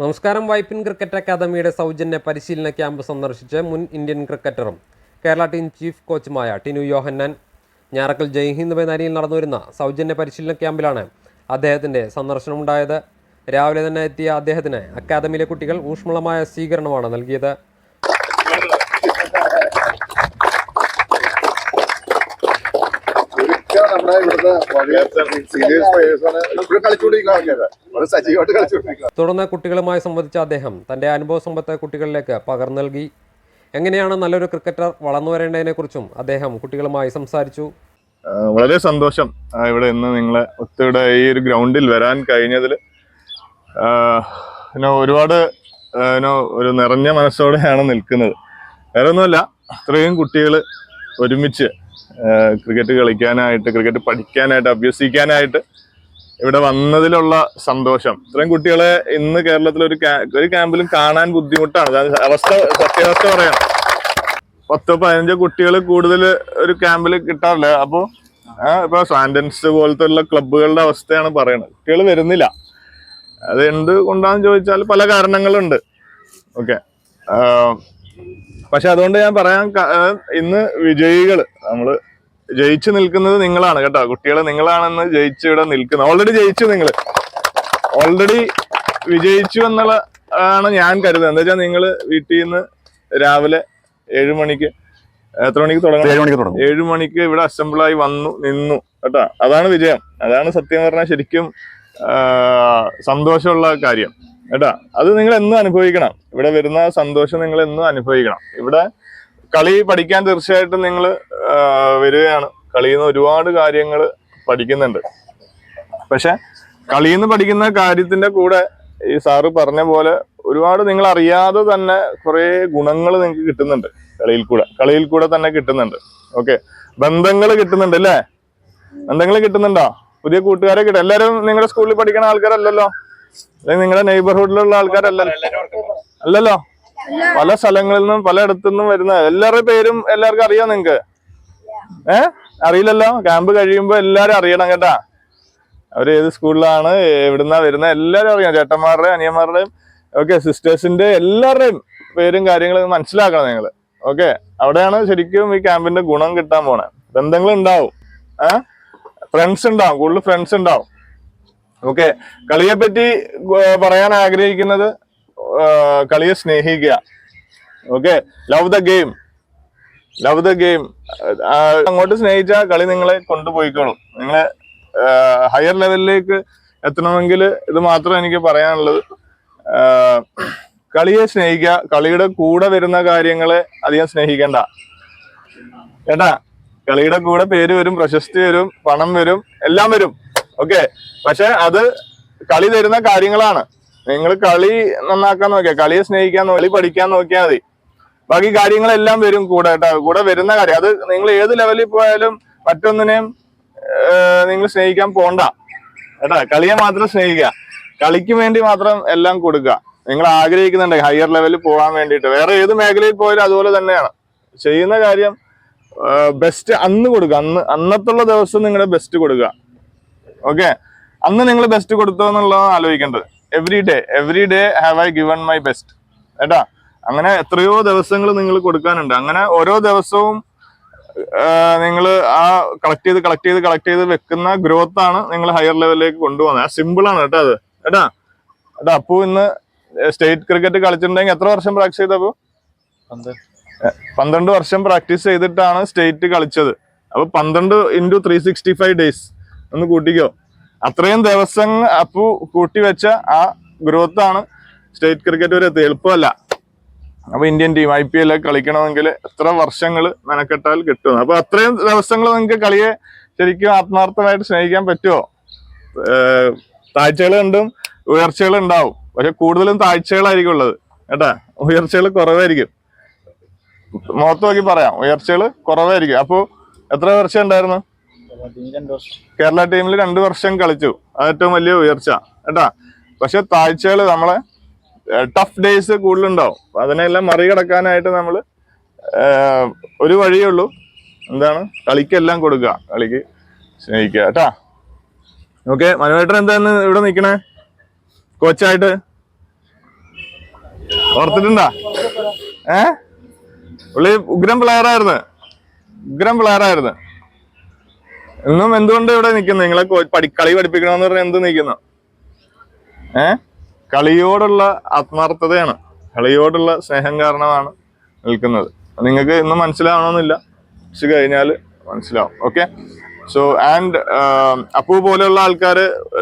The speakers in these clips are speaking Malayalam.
നമസ്കാരം. വൈപ്പിൻ ക്രിക്കറ്റ് അക്കാദമിയുടെ സൗജന്യ പരിശീലന ക്യാമ്പ് സന്ദർശിച്ച് മുൻ ഇന്ത്യൻ ക്രിക്കറ്ററും കേരള ടീം ചീഫ് കോച്ചുമായ ടിനു യോഹന്നാൻ ഞാറക്കൽ ജയ്ഹിന്ദ് മൈതാനിയിൽ നടന്നുവരുന്ന സൗജന്യ പരിശീലന ക്യാമ്പിലാണ് അദ്ദേഹത്തിന്റെ സന്ദർശനമുണ്ടായത്. രാവിലെ തന്നെ എത്തിയ അദ്ദേഹത്തിന് അക്കാദമിയിലെ കുട്ടികൾ ഊഷ്മളമായ സ്വീകരണമാണ് നൽകിയത്. നമ്മുടെ ഇവിടുത്തെ സീനിയേഴ്സ് പ്ലേയേഴ്സാണ് വളരെ സജീവമായിട്ട് തുടർന്ന് കുട്ടികളുമായി സംവദിച്ച അദ്ദേഹം തന്റെ അനുഭവ സമ്പത്ത് കുട്ടികളിലേക്ക് പകർന്നു നൽകി. എങ്ങനെയാണ് നല്ലൊരു ക്രിക്കറ്റർ വളർന്നു വരേണ്ടതിനെക്കുറിച്ചും അദ്ദേഹം കുട്ടികളുമായി സംസാരിച്ചു. വളരെ സന്തോഷം. ഇവിടെ ഇന്ന് നിങ്ങളെ ഒത്തിവിടെ ഈ ഒരു ഗ്രൗണ്ടിൽ വരാൻ കഴിഞ്ഞതിൽ ഒരുപാട് ഒരു നിറഞ്ഞ മനസ്സോടെയാണ് നിൽക്കുന്നത്. വേറെ ഒന്നുമല്ല അത്രയും കുട്ടികൾ ഒരുമിച്ച് ക്രിക്കറ്റ് കളിക്കാനായിട്ട് ക്രിക്കറ്റ് പഠിക്കാനായിട്ട് അഭ്യസിക്കാനായിട്ട് ഇവിടെ വന്നതിലുള്ള സന്തോഷം. ഇത്രയും കുട്ടികളെ ഇന്ന് കേരളത്തിൽ ഒരു ഒരു ക്യാമ്പിലും കാണാൻ ബുദ്ധിമുട്ടാണ്. അവസ്ഥ സത്യാവസ്ഥ പറയാം പത്തോ പതിനഞ്ചോ കുട്ടികൾ കൂടുതൽ ഒരു ക്യാമ്പിൽ കിട്ടാറില്ല. അപ്പോൾ ഇപ്പൊ സാൻഡൻസ് പോലത്തെ ഉള്ള ക്ലബുകളുടെ അവസ്ഥയാണ് പറയുന്നത് കുട്ടികൾ വരുന്നില്ല. അത് എന്ത് കൊണ്ടാന്ന് ചോദിച്ചാൽ പല കാരണങ്ങളുണ്ട്. ഓക്കെ. പക്ഷെ അതുകൊണ്ട് ഞാൻ പറയാൻ ഇന്ന് വിജയികൾ നമ്മൾ ജയിച്ചു നിൽക്കുന്നത് നിങ്ങളാണ് കേട്ടോ. കുട്ടികൾ നിങ്ങളാണെന്ന് ജയിച്ചു ഇവിടെ നിൽക്കുന്നത് ഓൾറെഡി ജയിച്ചു നിങ്ങൾ ഓൾറെഡി വിജയിച്ചു എന്നുള്ള ആണ് ഞാൻ കരുതുന്നത്. എന്താ വെച്ചാൽ നിങ്ങൾ വീട്ടിൽ നിന്ന് രാവിലെ ഏഴു മണിക്ക് എത്ര മണിക്ക് തുടങ്ങും ഏഴ് മണിക്ക് തുടങ്ങും. ഏഴു മണിക്ക് ഇവിടെ അസംബിളായി വന്നു നിന്നു കേട്ടോ. അതാണ് വിജയം. അതാണ് സത്യം പറഞ്ഞാൽ ശരിക്കും സന്തോഷമുള്ള കാര്യം. കേട്ടോ. അത് നിങ്ങൾ എന്നും അനുഭവിക്കണം. ഇവിടെ വരുന്ന സന്തോഷം നിങ്ങൾ എന്നും അനുഭവിക്കണം. ഇവിടെ കളി പഠിക്കാൻ തീർച്ചയായിട്ടും നിങ്ങൾ വരികയാണ്. കളിയിൽ നിന്ന് ഒരുപാട് കാര്യങ്ങൾ പഠിക്കുന്നുണ്ട്. പക്ഷെ കളിയിൽ നിന്ന് പഠിക്കുന്ന കാര്യത്തിന്റെ കൂടെ ഈ സാറ് പറഞ്ഞ പോലെ ഒരുപാട് നിങ്ങൾ അറിയാതെ തന്നെ കുറേ ഗുണങ്ങൾ നിങ്ങൾക്ക് കിട്ടുന്നുണ്ട് കളിയിൽ കൂടെ. കളിയിൽ കൂടെ തന്നെ കിട്ടുന്നുണ്ട്. ഓക്കെ. ബന്ധങ്ങൾ കിട്ടുന്നുണ്ട് അല്ലേ? ബന്ധങ്ങൾ കിട്ടുന്നുണ്ടോ? പുതിയ കൂട്ടുകാരെ കിട്ടും. എല്ലാവരും നിങ്ങളുടെ സ്കൂളിൽ പഠിക്കുന്ന ആൾക്കാരല്ലല്ലോ? അല്ലെങ്കിൽ നിങ്ങളുടെ നെയ്ബർഹുഡിലുള്ള ആൾക്കാരല്ലല്ലോ? അല്ലല്ലോ? പല സ്ഥലങ്ങളിൽ നിന്നും പലയിടത്തു നിന്നും വരുന്ന എല്ലാവരുടെ പേരും എല്ലാവർക്കും അറിയാം നിങ്ങക്ക്? ഏ? അറിയില്ലല്ലോ? ക്യാമ്പ് കഴിയുമ്പോ എല്ലാരും അറിയണം കേട്ടാ. അവർ ഏത് സ്കൂളിലാണ് എവിടുന്നാ വരുന്ന എല്ലാരും അറിയാം ചേട്ടന്മാരുടെയും അനിയന്മാരുടെയും ഓക്കെ സിസ്റ്റേഴ്സിന്റെ എല്ലാവരുടെയും പേരും കാര്യങ്ങളും മനസ്സിലാക്കണം നിങ്ങൾ ഓക്കെ? അവിടെയാണ് ശരിക്കും ഈ ക്യാമ്പിന്റെ ഗുണം കിട്ടാൻ പോണേ. ബന്ധങ്ങൾ ഉണ്ടാവും. ഏ? ഫ്രണ്ട്സ് ഉണ്ടാവും. കൂടുതൽ ഫ്രണ്ട്സ് ഉണ്ടാവും. ഓക്കെ? കളിയെ പറ്റി പറയാൻ ആഗ്രഹിക്കുന്നത് കളിയെ സ്നേഹിക്കുക. Okay love the game love the game അങ്ങോട്ട് സ്നേഹിച്ചാൽ കളി നിങ്ങളെ കൊണ്ടുപോയിക്കോളും. നിങ്ങളെ ഹയർ ലെവലിലേക്ക് എത്തണമെങ്കിൽ ഇത് മാത്രം എനിക്ക് പറയാനുള്ളത്. കളിയെ സ്നേഹിക്കുക കളിയുടെ കൂടെ വരുന്ന കാര്യങ്ങളെ അധികം സ്നേഹിക്കണ്ട. കേട്ടാ? കളിയുടെ കൂടെ പേര് വരും പ്രശസ്തി വരും പണം വരും എല്ലാം വരും. ഓക്കെ പക്ഷെ അത് കളി തരുന്ന കാര്യങ്ങളാണ്. നിങ്ങൾ കളി നന്നാക്കാൻ നോക്കിയാ കളിയെ സ്നേഹിക്കാൻ കളി പഠിക്കാൻ നോക്കിയാൽ മതി. ബാക്കി കാര്യങ്ങളെല്ലാം വരും കൂടെ കേട്ടോ കൂടെ വരുന്ന കാര്യം. അത് നിങ്ങൾ ഏത് ലെവലിൽ പോയാലും മറ്റൊന്നിനെയും നിങ്ങൾ സ്നേഹിക്കാൻ പോണ്ട. കേട്ടാ കളിയെ മാത്രം സ്നേഹിക്കുക കളിക്ക് വേണ്ടി മാത്രം എല്ലാം കൊടുക്കുക നിങ്ങൾ ആഗ്രഹിക്കുന്നുണ്ട് ഹയർ ലെവലിൽ പോകാൻ വേണ്ടിയിട്ട്. വേറെ ഏത് മേഖലയിൽ പോയാലും അതുപോലെ തന്നെയാണ്. ചെയ്യുന്ന കാര്യം ബെസ്റ്റ് അന്ന് കൊടുക്കുക അന്ന് അന്നത്തുള്ള ദിവസം നിങ്ങളുടെ ബെസ്റ്റ് കൊടുക്കുക ഓക്കെ? അന്ന് നിങ്ങൾ ബെസ്റ്റ് കൊടുത്തോ എന്നുള്ളതാണ് ആലോചിക്കേണ്ടത്. Every day every day have I given my best ഏട്ടാ അങ്ങനെ എത്രയോ ദിവസങ്ങൾ നിങ്ങൾ കൊടുക്കാനുണ്ട്. അങ്ങനെ ഓരോ ദിവസവും നിങ്ങൾ ആ കളക്ട് ചെയ്ത് കളക്ട് ചെയ്ത് കളക്ട് ചെയ്ത് വെക്കുന്ന ഗ്രോത്ത് ആണ് നിങ്ങൾ ഹയർ ലെവലിലേക്ക് കൊണ്ടുപോകുന്നത്. ആ സിമ്പിൾ ആണ് കേട്ടോ അത്. ഏട്ടാ ഏട്ടാ അപ്പു ഇന്ന് സ്റ്റേറ്റ് ക്രിക്കറ്റ് കളിച്ചിട്ടുണ്ടെങ്കിൽ എത്ര വർഷം പ്രാക്ടീസ് ചെയ്തപ്പോ പന്ത്രണ്ട് വർഷം പ്രാക്ടീസ് ചെയ്തിട്ടാണ് സ്റ്റേറ്റ് കളിച്ചത്. അപ്പൊ പന്ത്രണ്ട് into three sixty five days ഒന്ന് കൂട്ടിക്കോ. അത്രയും ദിവസം അപ്പു കൂട്ടി വെച്ച ആ ഗ്രോത്ത് ആണ് സ്റ്റേറ്റ് ക്രിക്കറ്റ് വരെ എളുപ്പമല്ല അപ്പൊ Indian team I P L കളിക്കണമെങ്കിൽ എത്ര വർഷങ്ങൾ മെനക്കെട്ടാൽ കിട്ടും. അപ്പൊ അത്രയും ദിവസങ്ങൾ നിങ്ങൾക്ക് കളിയെ ശരിക്കും ആത്മാർത്ഥമായിട്ട് സ്നേഹിക്കാൻ പറ്റുമോ താഴ്ചകൾ ഉണ്ടും ഉയർച്ചകൾ ഉണ്ടാവും. പക്ഷെ കൂടുതലും താഴ്ചകളായിരിക്കും ഉള്ളത്. കേട്ടാ? ഉയർച്ചകൾ കുറവായിരിക്കും. മുഖത്ത് നോക്കി പറയാം. ഉയർച്ചകൾ കുറവായിരിക്കും. അപ്പോൾ എത്ര വർഷം ഉണ്ടായിരുന്നു? കേരള ടീമിൽ രണ്ടു വർഷം കളിച്ചു. അത് ഏറ്റവും വലിയ ഉയർച്ച. കേട്ടാ? പക്ഷെ താഴ്ചകൾ നമ്മളെ ടഫ് ഡേയ്സ് കൂടുതലുണ്ടാവും. അതിനെല്ലാം മറികടക്കാനായിട്ട് നമ്മൾ ഒരു വഴിയേ ഉള്ളൂ. എന്താണ്? കളിക്കെല്ലാം കൊടുക്കുക. കളിക്ക് സ്നേഹിക്കുക. കേട്ടാ? ഓക്കെ മനുവേട്ടൻ എന്താണ് ഇവിടെ നിൽക്കണേ? കോച്ചായിട്ട്? ഓർത്തിട്ടുണ്ടാ? ഏ? പുള്ളി ഉഗ്രം പ്ലെയർ ആയിരുന്നു. ഉഗ്രം പ്ലെയർ ആയിരുന്നു. ഇന്നും എന്തുകൊണ്ട് ഇവിടെ നിൽക്കുന്നു നിങ്ങളെ കളി പഠിപ്പിക്കണമെന്ന് പറഞ്ഞാൽ എന്ത് നിൽക്കുന്നു ഏ? കളിയോടുള്ള ആത്മാർത്ഥതയാണ്. കളിയോടുള്ള സ്നേഹം കാരണമാണ് നിൽക്കുന്നത്. നിങ്ങൾക്ക് ഇന്ന് മനസ്സിലാവണമെന്നില്ല. കുറച്ച് കഴിഞ്ഞാൽ മനസ്സിലാവും. ഓക്കെ? സോ ആൻഡ് അപ്പു പോലെയുള്ള ആൾക്കാർ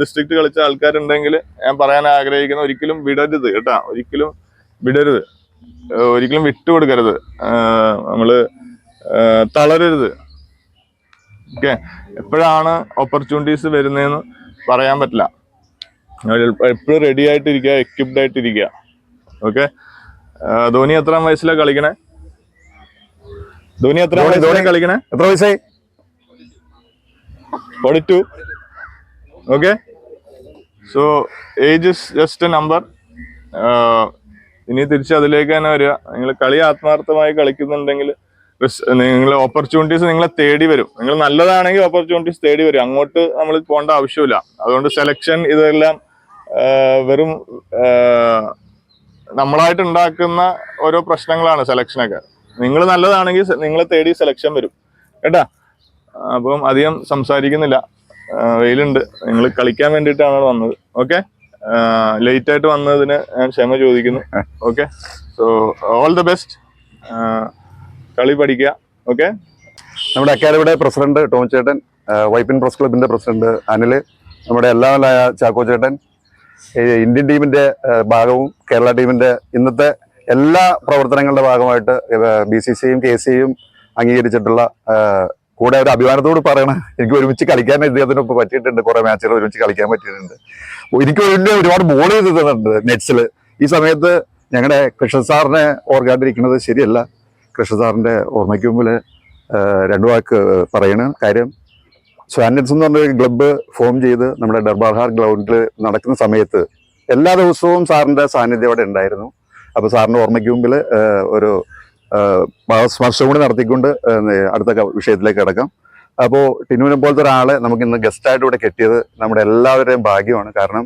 ഡിസ്ട്രിക്ട് കളിച്ച ആൾക്കാരുണ്ടെങ്കിൽ ഞാൻ പറയാൻ ആഗ്രഹിക്കുന്ന ഒരിക്കലും വിടരുത് കേട്ടാ. ഒരിക്കലും വിടരുത്. ഒരിക്കലും വിട്ടുകൊടുക്കരുത്. നമ്മൾ തളരരുത്. ഓക്കെ. എപ്പോഴാണ് ഓപ്പർച്യൂണിറ്റീസ് വരുന്നതെന്ന് പറയാൻ പറ്റില്ല. എപ്പോഴും റെഡി ആയിട്ടിരിക്കുക എക്യുപ്ഡ് ആയിട്ടിരിക്കുക ഓക്കെ. ധോനി എത്ര വയസ്സിലാണ് കളിക്കണേ? ധോനി എത്ര ധോണി കളിക്കണേ? എത്ര വയസ്സായി? Forty two. Okay. So age is just a number ഇനി തിരിച്ച് അതിലേക്ക് തന്നെ വരിക. നിങ്ങൾ കളി ആത്മാർത്ഥമായി കളിക്കുന്നുണ്ടെങ്കിൽ നിങ്ങൾ ഓപ്പർച്യൂണിറ്റീസ് നിങ്ങളെ തേടി വരും. നിങ്ങൾ നല്ലതാണെങ്കിൽ ഓപ്പർച്യൂണിറ്റീസ് തേടി വരും. അങ്ങോട്ട് നമ്മൾ പോകേണ്ട ആവശ്യമില്ല. അതുകൊണ്ട് സെലക്ഷൻ ഇതെല്ലാം വെറും നമ്മളായിട്ട് ഉണ്ടാക്കുന്ന ഓരോ പ്രശ്നങ്ങളാണ് സെലക്ഷനൊക്കെ നിങ്ങൾ നല്ലതാണെങ്കിൽ നിങ്ങളെ തേടി സെലക്ഷൻ വരും. കേട്ടാ? അപ്പം അധികം സംസാരിക്കുന്നില്ല. വെയിലുണ്ട്. നിങ്ങൾ കളിക്കാൻ വേണ്ടിയിട്ടാണ് വന്നത്. ഓക്കെ? ലേറ്റ് ആയിട്ട് വന്നതിന് ഞാൻ ക്ഷമ ചോദിക്കുന്നു. Okay? So all the best കളി പഠിക്കുക ഓക്കെ നമ്മുടെ അക്കാദമിയുടെ പ്രസിഡന്റ് ടോം ചേട്ടൻ വൈപ്പിൻ പ്രസ് ക്ലബിന്റെ പ്രസിഡന്റ് അനിൽ നമ്മുടെ എല്ലാവരായ ചാക്കോ ചേട്ടൻ ഇന്ത്യൻ ടീമിന്റെ ഭാഗവും കേരള ടീമിന്റെ ഇന്നത്തെ എല്ലാ പ്രവർത്തനങ്ങളുടെ ഭാഗമായിട്ട് ബി സി സിയും കെ സിയും അംഗീകരിച്ചിട്ടുള്ള കൂടെ ഒരു അഭിമാനത്തോട് പറയണം എനിക്ക് ഒരുമിച്ച് കളിക്കാൻ ഇദ്ദേഹത്തിനൊപ്പം പറ്റിയിട്ടുണ്ട്. കുറെ മാച്ചുകൾ ഒരുമിച്ച് കളിക്കാൻ പറ്റിയിട്ടുണ്ട്. എനിക്ക് വേണ്ടി ഒരുപാട് ബോൾ ചെയ്ത് തന്നിട്ടുണ്ട് നെറ്റ്സിൽ ഈ സമയത്ത് ഞങ്ങളുടെ കൃഷ്ണൻ സാറിനെ ഓർക്കാണ്ടിരിക്കുന്നത് ശരിയല്ല. കൃഷ്ണ സാറിന്റെ ഓർമ്മയ്ക്ക് മുമ്പിൽ രണ്ട് വാക്ക് പറയണ. കാര്യം സ്വാൻഡൻസ് എന്ന് പറഞ്ഞൊരു ക്ലബ്ബ് ഫോം ചെയ്ത് നമ്മുടെ ഡർബാർഹാർ ഗ്രൗണ്ടിൽ നടക്കുന്ന സമയത്ത് എല്ലാ ദിവസവും സാറിന്റെ സാന്നിധ്യം അവിടെ ഉണ്ടായിരുന്നു. അപ്പോൾ സാറിന്റെ ഓർമ്മയ്ക്ക് മുമ്പിൽ ഒരു സ്പർശം കൂടി നടത്തിക്കൊണ്ട് അടുത്ത വിഷയത്തിലേക്ക് കിടക്കാം. അപ്പോൾ ടിനുവിനെ പോലത്തെ ഒരാളെ നമുക്ക് ഇന്ന് ഗസ്റ്റായിട്ട് ഇവിടെ കെട്ടിയത് നമ്മുടെ എല്ലാവരുടെയും ഭാഗ്യമാണ്. കാരണം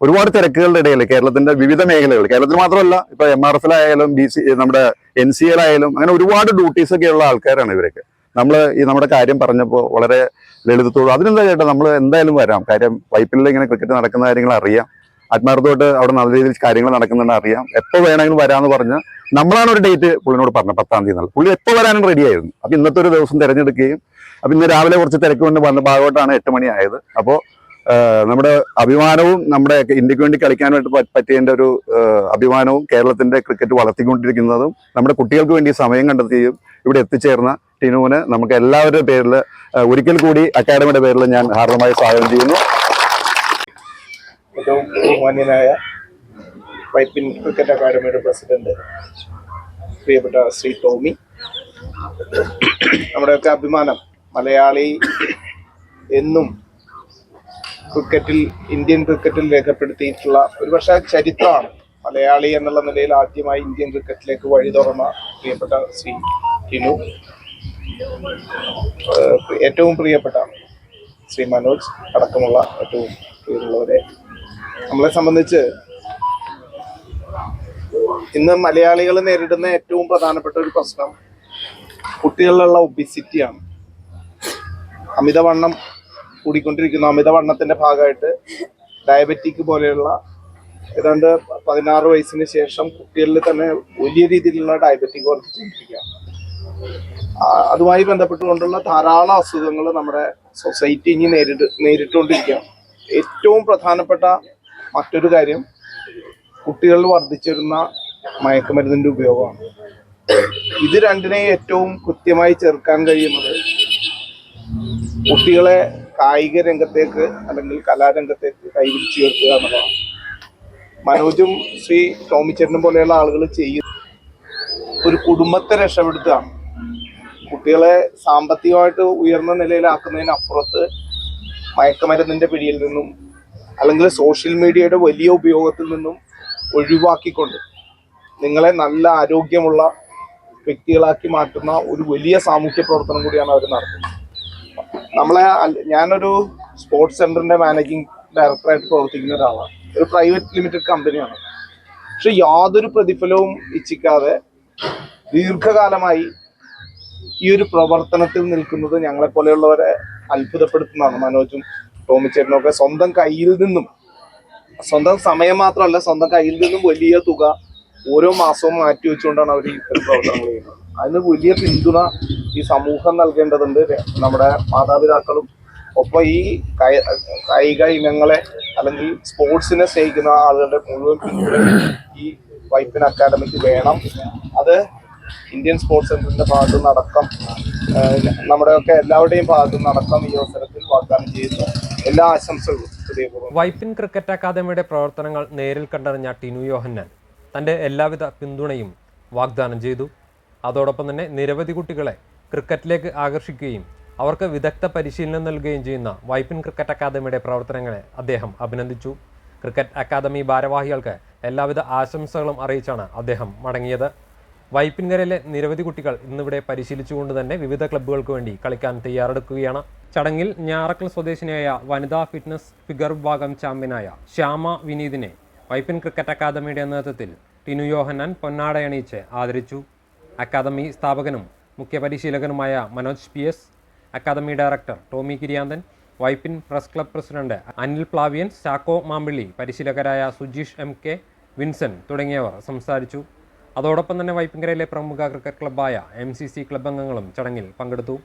ഒരുപാട് തിരക്കുകളുടെ ഇടയിൽ കേരളത്തിന്റെ വിവിധ മേഖലകൾ കേരളത്തിൽ മാത്രമല്ല ഇപ്പൊ എം ആർ എഫ് ആയാലും ബി സി നമ്മുടെ എൻ സി എൽ ആയാലും അങ്ങനെ ഒരുപാട് ഡ്യൂട്ടീസ് ഒക്കെ ഉള്ള ആൾക്കാരാണ് ഇവരൊക്കെ. നമ്മൾ ഈ നമ്മുടെ കാര്യം പറഞ്ഞപ്പോൾ വളരെ ലളിതത്തോടും അതിനെന്താ ചേട്ടാ നമ്മൾ എന്തായാലും വരാം. കാര്യം വൈപ്പിൽ ഇങ്ങനെ ക്രിക്കറ്റ് നടക്കുന്ന കാര്യങ്ങൾ അറിയാം. ആത്മാർത്ഥമായിട്ട് അവിടെ നല്ല രീതിയിൽ കാര്യങ്ങൾ നടക്കുന്നുണ്ട് അറിയാം. എപ്പോൾ വേണമെങ്കിലും വരാമെന്ന് പറഞ്ഞ് നമ്മളാണ് ഒരു ഡേറ്റ് പുള്ളിനോട് പറഞ്ഞത് പത്താം തീയതി എന്നുള്ളത് പുള്ളി എപ്പോൾ വരാനും റെഡി ആയിരുന്നു. അപ്പം ഇന്നത്തെ ഒരു ദിവസം തിരഞ്ഞെടുക്കുകയും അപ്പോൾ ഇന്ന് രാവിലെ കുറച്ച് തിരക്ക് കൊണ്ട് വന്ന ഭാഗമായിട്ടാണ് എട്ട് മണി ആയത്. അപ്പോൾ നമ്മുടെ അഭിമാനവും നമ്മുടെ ഇന്ത്യയ്ക്ക് വേണ്ടി കളിക്കാനായിട്ട് പറ്റിയതിന്റെ ഒരു അഭിമാനവും കേരളത്തിന്റെ ക്രിക്കറ്റ് വളർത്തിക്കൊണ്ടിരിക്കുന്നതും നമ്മുടെ കുട്ടികൾക്ക് വേണ്ടി സമയം കണ്ടെത്തുകയും ഇവിടെ എത്തിച്ചേർന്ന ടിനുവിന് നമുക്ക് എല്ലാവരുടെ പേരിൽ ഒരിക്കൽ കൂടി അക്കാഡമിയുടെ പേരിൽ ഞാൻ ഹാർദമായി സ്വാഗതം ചെയ്യുന്നു. ക്രിക്കറ്റ് അക്കാഡമിയുടെ പ്രസിഡന്റ് പ്രിയപ്പെട്ട ശ്രീ ടോമി. നമ്മുടെയൊക്കെ അഭിമാനം മലയാളി എന്നും ക്രിക്കറ്റിൽ ഇന്ത്യൻ ക്രിക്കറ്റിൽ രേഖപ്പെടുത്തിയിട്ടുള്ള ഒരുപക്ഷെ ചരിത്രമാണ്. മലയാളി എന്നുള്ള നിലയിൽ ആദ്യമായി ഇന്ത്യൻ ക്രിക്കറ്റിലേക്ക് വഴി തുറന്ന പ്രിയപ്പെട്ട ശ്രീ ടിനു. ഏറ്റവും പ്രിയപ്പെട്ട ശ്രീ മനോജ് അടക്കമുള്ള ഏറ്റവും പ്രിയമുള്ളവരെ. നമ്മളെ സംബന്ധിച്ച് ഇന്ന് മലയാളികൾ നേരിടുന്ന ഏറ്റവും പ്രധാനപ്പെട്ട ഒരു പ്രശ്നം കുട്ടികളിലുള്ള ഒബിസിറ്റിയാണ് അമിതവണ്ണം കൂടിക്കൊണ്ടിരിക്കുന്ന. അമിതവണ്ണത്തിന്റെ ഭാഗമായിട്ട് ഡയബറ്റിക് പോലെയുള്ള ഏതാണ്ട് പതിനാറ് വയസ്സിന് ശേഷം കുട്ടികളിൽ തന്നെ വലിയ രീതിയിലുള്ള ഡയബറ്റിക് വർദ്ധിച്ചുകൊണ്ടിരിക്കുകയാണ്. അതുമായി ബന്ധപ്പെട്ടുകൊണ്ടുള്ള ധാരാളം അസുഖങ്ങൾ നമ്മുടെ സൊസൈറ്റി ഇനി നേരിട്ട് നേരിട്ടുകൊണ്ടിരിക്കുകയാണ്. ഏറ്റവും പ്രധാനപ്പെട്ട മറ്റൊരു കാര്യം കുട്ടികളിൽ വർദ്ധിച്ചിരുന്ന മയക്കുമരുന്നിന്റെ ഉപയോഗമാണ്. ഇത് രണ്ടിനെയും ഏറ്റവും കൃത്യമായി ചേർക്കാൻ കഴിയുന്നത് കുട്ടികളെ കായിക രംഗത്തേക്ക് അല്ലെങ്കിൽ കലാരംഗത്തേക്ക് കൈപിടിച്ച് ചേർക്കുക എന്നുള്ളതാണ്. മനോജും ശ്രീ ടോമിച്ചേട്ടനും പോലെയുള്ള ആളുകൾ ചെയ്യുന്ന ഒരു കുടുംബത്തെ രക്ഷപ്പെടുത്തുകയാണ് കുട്ടികളെ സാമ്പത്തികമായിട്ട് ഉയർന്ന നിലയിലാക്കുന്നതിനപ്പുറത്ത് മയക്കുമരുന്നിന്റെ പിടിയിൽ നിന്നും അല്ലെങ്കിൽ സോഷ്യൽ മീഡിയയുടെ വലിയ ഉപയോഗത്തിൽ നിന്നും ഒഴിവാക്കിക്കൊണ്ട് നിങ്ങളെ നല്ല ആരോഗ്യമുള്ള വ്യക്തികളാക്കി മാറ്റുന്ന ഒരു വലിയ സാമൂഹ്യ പ്രവർത്തനം കൂടിയാണ് അവർ നടത്തുന്നത്. നമ്മളെ ഞാനൊരു സ്പോർട്സ് സെന്ററിന്റെ മാനേജിങ് ഡയറക്ടറായിട്ട് പ്രവർത്തിക്കുന്ന ഒരാളാണ്. ഒരു പ്രൈവറ്റ് ലിമിറ്റഡ് കമ്പനിയാണ് പക്ഷെ യാതൊരു പ്രതിഫലവും ഇച്ഛിക്കാതെ ദീർഘകാലമായി ഈ ഒരു പ്രവർത്തനത്തിൽ നിൽക്കുന്നത് ഞങ്ങളെ പോലെയുള്ളവരെ അത്ഭുതപ്പെടുത്തുന്നതാണ് മനോജും ടോമിച്ചേട്ടനും ഒക്കെ. സ്വന്തം കയ്യിൽ നിന്നും സ്വന്തം സമയം മാത്രമല്ല സ്വന്തം കയ്യിൽ നിന്നും വലിയ തുക ഓരോ മാസവും മാറ്റി വെച്ചുകൊണ്ടാണ് അവർ ഈ പ്രവർത്തനങ്ങൾ ചെയ്യുന്നത്. അതിന് വലിയ പിന്തുണ ഈ സമൂഹം നൽകേണ്ടതുണ്ട്. നമ്മുടെ മാതാപിതാക്കളും ഒപ്പം ഈ കായി- കായിക ഇനങ്ങളെ അല്ലെങ്കിൽ സ്പോർട്സിനെ സ്നേഹിക്കുന്ന ആളുകളുടെ മുഴുവൻ ഈ വൈപ്പിൻ അക്കാദമിക്ക് വേണം. അത് ഇന്ത്യൻ സ്പോർട്സ് സെന്ററിന്റെ ഭാഗത്തു നടക്കം നമ്മുടെയൊക്കെ എല്ലാവരുടെയും ഭാഗത്തു നടക്കം ഈ അവസരത്തിൽ വാഗ്ദാനം ചെയ്യുന്നു. എല്ലാ ആശംസകളും വൈപ്പിൻ ക്രിക്കറ്റ് അക്കാദമിയുടെ പ്രവർത്തനങ്ങൾ നേരിൽ കണ്ടറിഞ്ഞ ടിനു യോഹന്നാൻ തന്റെ എല്ലാവിധ പിന്തുണയും വാഗ്ദാനം ചെയ്തു. അതോടൊപ്പം തന്നെ നിരവധി കുട്ടികളെ ക്രിക്കറ്റിലേക്ക് ആകർഷിക്കുകയും അവർക്ക് വിദഗ്ധ പരിശീലനം നൽകുകയും ചെയ്യുന്ന വൈപ്പിൻ ക്രിക്കറ്റ് അക്കാദമിയുടെ പ്രവർത്തനങ്ങളെ അദ്ദേഹം അഭിനന്ദിച്ചു. ക്രിക്കറ്റ് അക്കാദമി ഭാരവാഹികൾക്ക് എല്ലാവിധ ആശംസകളും അറിയിച്ചാണ് അദ്ദേഹം മടങ്ങിയത്. വൈപ്പിൻകരയിലെ നിരവധി കുട്ടികൾ ഇന്നിവിടെ പരിശീലിച്ചുകൊണ്ട് തന്നെ വിവിധ ക്ലബ്ബുകൾക്ക് വേണ്ടി കളിക്കാൻ തയ്യാറെടുക്കുകയാണ്. ചടങ്ങിൽ ഞാറക്കൽ സ്വദേശിനിയായ വനിതാ ഫിറ്റ്നസ് ഫിഗർ വിഭാഗം ചാമ്പ്യനായ ശ്യാമ വിനീതിനെ വൈപ്പിൻ ക്രിക്കറ്റ് അക്കാദമിയുടെ നേതൃത്വത്തിൽ ടിനു യോഹന്നാൻ പൊന്നാടയണിയിച്ച് ആദരിച്ചു. അക്കാദമി സ്ഥാപകനും മുഖ്യ പരിശീലകനുമായ Manoj P S academy director Tomy Kiriyanthan Vypin press club president Anil Plavian Chacko Mampilly പരിശീലകരായ Sujeesh M K Vincent തുടങ്ങിയവർ സംസാരിച്ചു. അതോടൊപ്പം തന്നെ വൈപ്പിങ്കരയിലെ പ്രമുഖ ക്രിക്കറ്റ് ക്ലബ്ബായ എം സി സി ക്ലബ് അംഗങ്ങളും ചടങ്ങിൽ പങ്കെടുത്തു.